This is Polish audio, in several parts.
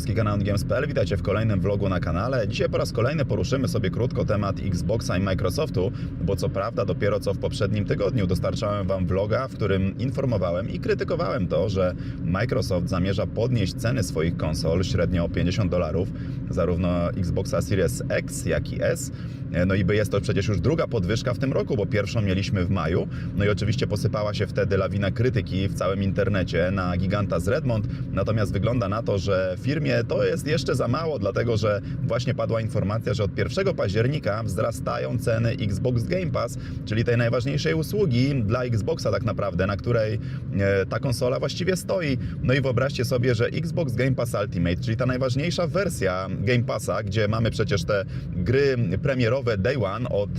Gąski, kanał Games.pl. Witajcie w kolejnym vlogu na kanale. Dzisiaj po raz kolejny poruszymy sobie krótko temat Xboxa i Microsoftu, bo co prawda dopiero co w poprzednim tygodniu dostarczałem Wam vloga, w którym informowałem i krytykowałem to, że Microsoft zamierza podnieść ceny swoich konsol średnio o 50 dolarów, zarówno Xboxa Series X, jak i S. No i by jest to przecież już druga podwyżka w tym roku, bo pierwszą mieliśmy w maju. No i oczywiście posypała się wtedy lawina krytyki w całym internecie na giganta z Redmond. Natomiast wygląda na to, że firmie to jest jeszcze za mało, dlatego że właśnie padła informacja, że od 1 października wzrastają ceny Xbox Game Pass, czyli tej najważniejszej usługi dla Xboxa tak naprawdę, na której e, ta konsola właściwie stoi. No i wyobraźcie sobie, że Xbox Game Pass Ultimate, czyli ta najważniejsza wersja Game Passa, gdzie mamy przecież te gry premierowe Day One od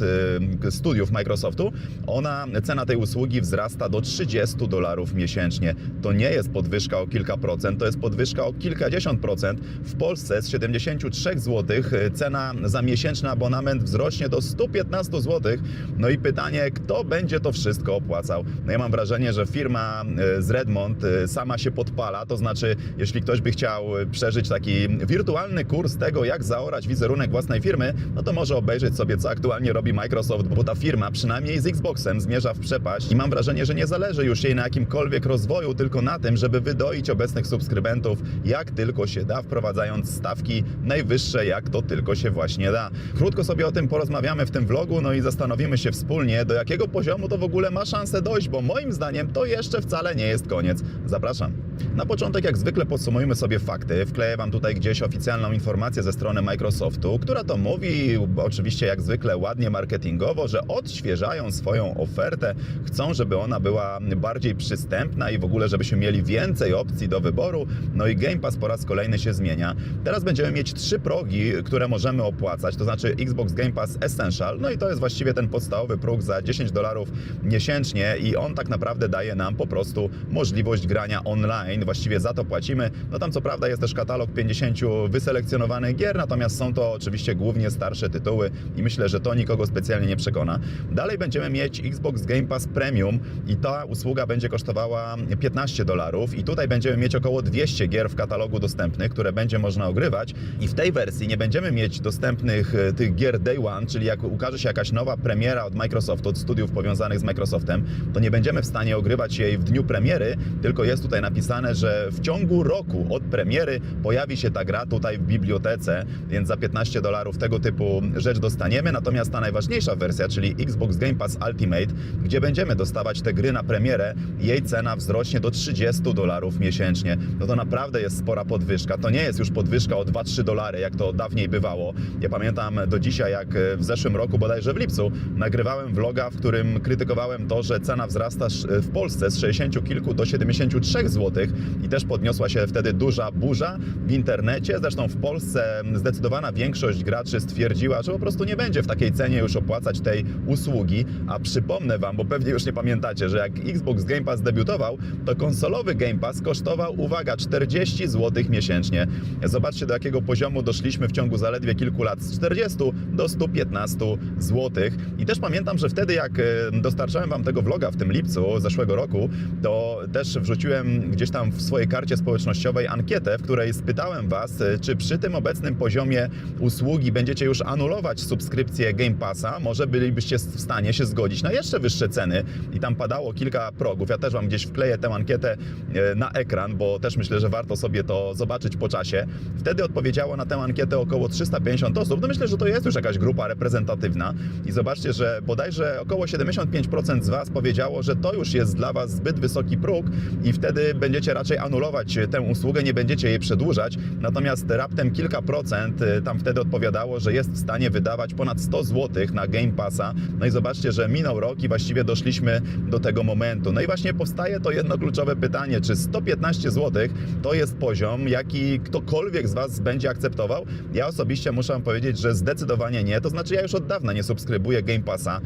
y, studiów Microsoftu, ona, cena tej usługi wzrasta do 30 dolarów miesięcznie. To nie jest podwyżka o kilka procent, to jest podwyżka o kilkadziesiąt procent. W Polsce z 73 zł cena za miesięczny abonament wzrośnie do 115 zł. No i pytanie, kto będzie to wszystko opłacał? No ja mam wrażenie, że firma y, z Redmond y, sama się podpala, to znaczy, jeśli ktoś by chciał y, przeżyć taki wirtualny kurs tego, jak zaorać wizerunek własnej firmy, no to może obejrzeć sobie, co aktualnie robi Microsoft, bo ta firma, przynajmniej z Xboxem, zmierza w przepaść i mam wrażenie, że nie zależy już jej na jakimkolwiek rozwoju, tylko na tym, żeby wydoić obecnych subskrybentów jak tylko się da, wprowadzając stawki najwyższe, jak to tylko się właśnie da. Krótko sobie o tym porozmawiamy w tym vlogu, no i zastanowimy się wspólnie, do jakiego poziomu to w ogóle ma szansę dojść, bo moim zdaniem to jeszcze wcale nie jest koniec. Zapraszam. Na początek, jak zwykle, podsumujmy sobie fakty. Wkleję Wam tutaj gdzieś oficjalną informację ze strony Microsoftu, która to mówi, oczywiście jak zwykle ładnie marketingowo, że odświeżają swoją ofertę, chcą, żeby ona była bardziej przystępna i w ogóle, żebyśmy mieli więcej opcji do wyboru. No i Game Pass po raz kolejny się zmienia. Teraz będziemy mieć trzy progi, które możemy opłacać, to znaczy Xbox Game Pass Essential, no i to jest właściwie ten podstawowy próg za 10 dolarów miesięcznie i on tak naprawdę daje nam po prostu możliwość grania online, właściwie za to płacimy. No tam co prawda jest też katalog 50 wyselekcjonowanych gier, natomiast są to oczywiście głównie starsze tytuły i myślę, że to nikogo specjalnie nie przekona. Dalej będziemy mieć Xbox Game Pass Premium i ta usługa będzie kosztowała 15 dolarów. I tutaj będziemy mieć około 200 gier w katalogu dostępnych, które będzie można ogrywać. I w tej wersji nie będziemy mieć dostępnych e, tych gier Day One, czyli jak ukaże się jakaś nowa premiera od Microsoftu, od studiów powiązanych z Microsoftem, to nie będziemy w stanie ogrywać jej w dniu premiery, tylko jest tutaj napisane, że w ciągu roku od premiery pojawi się ta gra tutaj w bibliotece, więc za 15 dolarów tego typu rzecz dostaniemy. Natomiast ta najważniejsza wersja, czyli Xbox Game Pass Ultimate, gdzie będziemy dostawać te gry na premierę, jej cena wzrośnie do 30 dolarów miesięcznie. No to naprawdę jest spora podwyżka. To nie jest już podwyżka o 2-3 dolary, jak to dawniej bywało. Ja pamiętam do dzisiaj, jak w zeszłym roku, bodajże w lipcu, nagrywałem vloga, w którym krytykowałem to, że cena wzrasta w Polsce z 60 kilku do 73 zł i też podniosła się wtedy duża burza w internecie. Zresztą w Polsce zdecydowana większość graczy stwierdziła, że po prostu nie będzie w takiej cenie już opłacać tej usługi. A przypomnę Wam, bo pewnie już nie pamiętacie, że jak Xbox Game Pass debiutował, to konsolowy Game Pass kosztował, uwaga, 40 zł miesięcznie. Zobaczcie, do jakiego poziomu doszliśmy w ciągu zaledwie kilku lat z 40 do 115 zł. I też pamiętam, że wtedy, jak e, dostarczałem Wam tego vloga w tym lipcu zeszłego roku, to też wrzuciłem gdzieś tam w swojej karcie społecznościowej ankietę, w której spytałem Was, e, czy przy tym obecnym poziomie usługi będziecie już anulować subskrypcję Game Passa, może bylibyście w stanie się zgodzić na jeszcze wyższe ceny i tam padało kilka progów. Ja też Wam gdzieś wkleję tę ankietę e, na ekran, bo też myślę, że warto sobie to zobaczyć po czasie. Wtedy odpowiedziało na tę ankietę około 350 osób. No myślę, że to jest już jakaś grupa reprezentatywna i zobaczcie, że bodajże około 75% z Was powiedziało, że to już jest dla Was zbyt wysoki próg i wtedy będziecie raczej anulować tę usługę, nie będziecie jej przedłużać. Natomiast raptem kilka procent y, tam wtedy odpowiadało, że jest w stanie wydawać ponad 100 zł na Game Passa. No i zobaczcie, że minął rok i właściwie doszliśmy do tego momentu. No i właśnie powstaje to jedno kluczowe pytanie, czy 115 zł to jest poziom, jaki ktokolwiek z Was będzie akceptował? Ja osobiście muszę Wam powiedzieć, że zdecydowanie nie. To znaczy ja już od dawna nie subskrybuję Game Passa.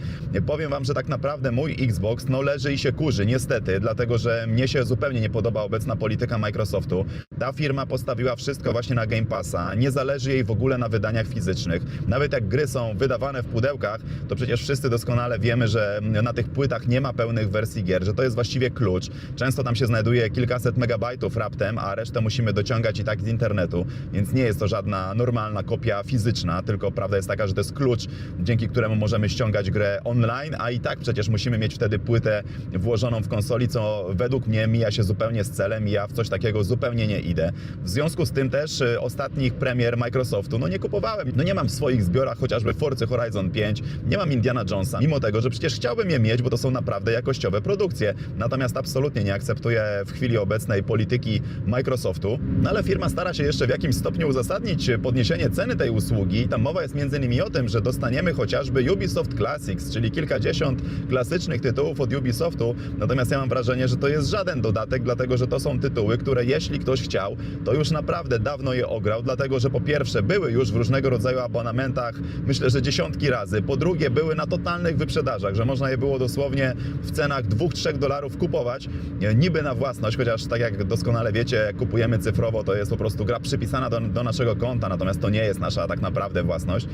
Powiem Wam, że tak naprawdę mój Xbox no leży i się kurzy, niestety, dlatego że mnie się zupełnie nie podoba obecna polityka Microsoftu. Ta firma postawiła wszystko właśnie na Game Passa. Nie zależy jej w ogóle na wydaniach fizycznych. Nawet jak gry są wydawane w pudełkach, to przecież wszyscy doskonale wiemy, że na tych płytach nie ma pełnych wersji gier, że to jest właściwie klucz. Często tam się znajduje kilkaset megabajtów raptem, a resztę musimy dociągać i tak z internetu, więc nie jest to żadna normalna kopia fizyczna, tylko prawda jest taka, że to jest klucz, dzięki któremu możemy ściągać grę online, a i tak przecież musimy mieć wtedy płytę włożoną w konsoli, co według mnie mija się zupełnie z celem i ja w coś takiego zupełnie nie idę. W związku z tym też y, ostatnich premier Microsoftu, no nie kupowałem, no nie mam w swoich zbiorach chociażby Forcy Horizon 5, nie mam Indiana Jonesa, mimo tego, że przecież chciałbym je mieć, bo to są naprawdę jakościowe produkcje. Natomiast absolutnie nie akceptuję w chwili obecnej polityki Microsoftu, no ale firma stara się jeszcze w jakimś stopniu uzasadnić podniesienie ceny tej usługi. Tam mowa jest między innymi o tym, że dostaniemy chociażby Ubisoft Classics, czyli kilkadziesiąt klasycznych tytułów od Ubisoftu. Natomiast ja mam wrażenie, że to jest żaden dodatek, dlatego że to są tytuły, które jeśli ktoś chciał, to już naprawdę dawno je ograł, dlatego że po pierwsze były już w różnego rodzaju abonamentach, myślę, że dziesiątki razy. Po drugie były na totalnych wyprzedażach, że można je było dosłownie w cenach 2-3 dolarów kupować, e, niby na własność, chociaż tak jak doskonale wiecie, jak kupujemy cyfrowo, to jest po prostu gra przypisana do, do naszego konta, natomiast to nie jest nasza tak naprawdę własność.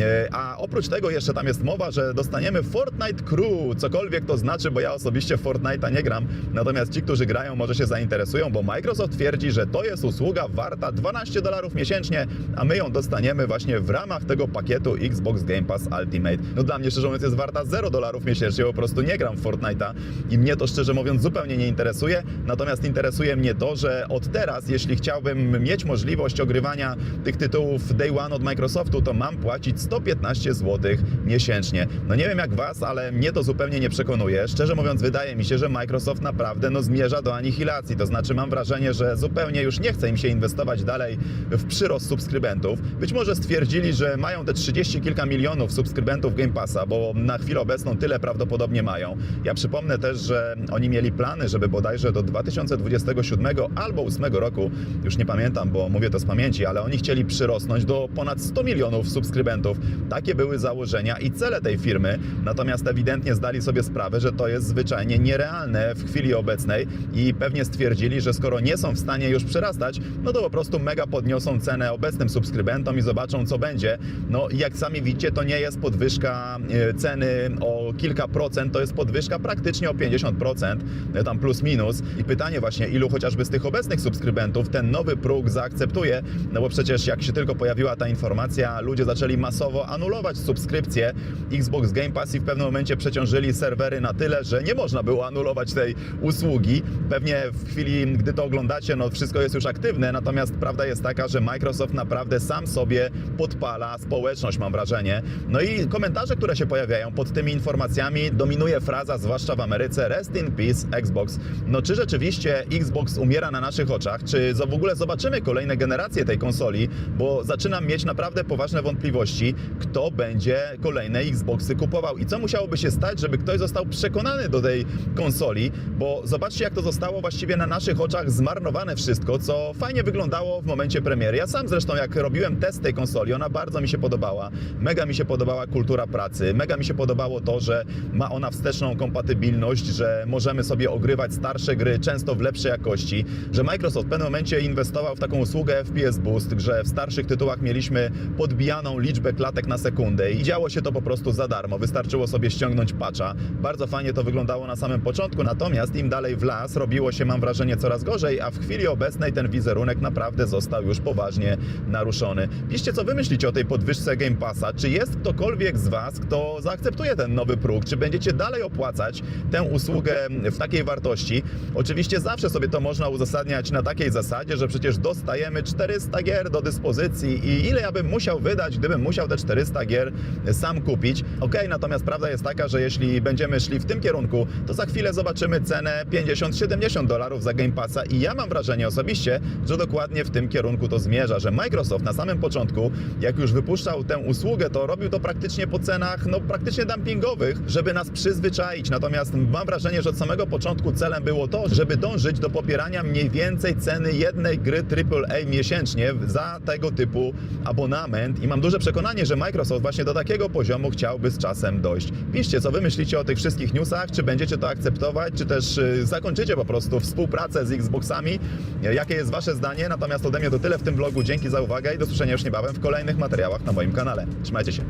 E, A oprócz tego jeszcze tam jest mowa, że dostaniemy Fortnite Crew, cokolwiek to znaczy, bo ja osobiście Fortnite'a nie gram, natomiast ci, którzy grają, może się zainteresują, bo Microsoft twierdzi, że to jest usługa warta 12 dolarów miesięcznie, a my ją dostaniemy właśnie w ramach tego pakietu Xbox Game Pass Ultimate. No dla mnie szczerze mówiąc jest warta 0 dolarów miesięcznie, po prostu nie gram w Fortnite'a i mnie to szczerze mówiąc zupełnie nie interesuje, natomiast interesuje mnie to, że od teraz, jeśli chciałbym mieć możliwość ogrywania tych tytułów Day One od Microsoftu, to mam płacić 115 zł miesięcznie. No nie wiem jak was, ale mnie to zupełnie nie przekonuje. Szczerze mówiąc, wydaje mi się, że Microsoft naprawdę no, zmierza do anihilacji. To znaczy mam wrażenie, że zupełnie już nie chce im się inwestować dalej w przyrost subskrybentów. Być może stwierdzili, że mają te 30 kilka milionów subskrybentów Game Passa, bo na chwilę obecną tyle prawdopodobnie mają. Ja przypomnę też, że oni mieli plany, żeby bodajże do 2027 albo 2008 roku, już nie pamiętam, bo mówię to z pamięci, ale oni chcieli przyrosnąć do ponad 100 milionów subskrybentów. Takie były założenia i cele tej firmy, natomiast ewidentnie zdali sobie sprawę, że to jest zwyczajnie nierealne w chwili obecnej i pewnie stwierdzili, że skoro nie są w stanie już przerastać, no to po prostu mega podniosą cenę obecnym subskrybentom i zobaczą co będzie. No jak sami widzicie, to nie jest podwyżka e, ceny o kilka procent, to jest podwyżka praktycznie o 50%, e, tam plus minus. I pytanie właśnie, ilu chociażby z tych obecnych subskrybentów ten nowy próg zaakceptuje, no bo przecież jak się tylko pojawiła ta informacja, ludzie zaczęli masowo anulować subskrypcje Xbox Game Pass i w pewnym momencie przeciążyli serwery na tyle, że nie można było anulować tej usługi. Pewnie w chwili, gdy to oglądacie, no wszystko jest już aktywne, natomiast prawda jest taka, że Microsoft naprawdę sam sobie podpala społeczność, mam wrażenie. No i komentarze, które się pojawiają pod tymi informacjami, dominuje fraza, zwłaszcza w Ameryce, rest in peace Xbox. No czy rzeczywiście Xbox umiera na naszych oczach? Czy w ogóle zobaczymy kolejne generacje tej konsoli? Bo zaczynam mieć naprawdę poważne wątpliwości, kto będzie kolejne Xboxy kupował i co musiałoby się stać, żeby ktoś został przekonany do tej konsoli, bo zobaczcie jak to zostało właściwie na naszych oczach zmarnowane wszystko, co fajnie wyglądało w momencie premiery. Ja sam zresztą jak robiłem test tej konsoli, ona bardzo mi się podobała. Mega mi się podobała kultura pracy, mega mi się podobało to, że ma ona wsteczną kompatybilność, że możemy sobie ogrywać starsze gry często w lepszej jakości, że Microsoft w pewnym momencie inwestował w taką usługę FPS Boost, że w starszych tytułach mieliśmy podbijaną liczbę klatek na sekundę i działo się to po prostu za darmo. Wystarczyło sobie ściągnąć patcha. Bardzo fajnie to wyglądało na samym początku, natomiast im dalej w las robiło się, mam wrażenie, coraz gorzej, a w chwili obecnej ten wizerunek naprawdę został już poważnie naruszony. Piszcie, co wy myślicie o tej podwyżce Game Czy jest ktokolwiek z was, kto zaakceptuje ten nowy próg? Czy będziecie dalej opłacać tę usługę w takiej wartości? Oczywiście zawsze sobie to można uzasadniać na takiej zasadzie, że przecież dostajemy 400 gier do dyspozycji i ile ja bym musiał wydać, gdybym musiał te 400 gier sam kupić. Okej, natomiast prawda jest taka, że jeśli będziemy szli w tym kierunku, to za chwilę zobaczymy cenę 50-70 dolarów za Game Passa i ja mam wrażenie osobiście, że dokładnie w tym kierunku to zmierza, że Microsoft na samym początku, jak już wypuszczał tę usługę, to robił to praktycznie po cenach, no praktycznie dumpingowych, żeby nas przyzwyczaić. Natomiast mam wrażenie, że od samego początku celem było to, żeby dążyć do popierania mniej więcej ceny jednej gry AAA miesięcznie za tego typu abonament i mam duże przekonanie, że Microsoft właśnie do takiego poziomu chciałby z czasem dojść. Piszcie, co wy myślicie o tych wszystkich newsach, czy będziecie to akceptować, czy też y, zakończycie po prostu współpracę z Xboxami. jakie jest Wasze zdanie. Natomiast ode mnie to tyle w tym vlogu. Dzięki za uwagę i do usłyszenia już niebawem w kolejnych materiałach na moim kanale. Trzymajcie się.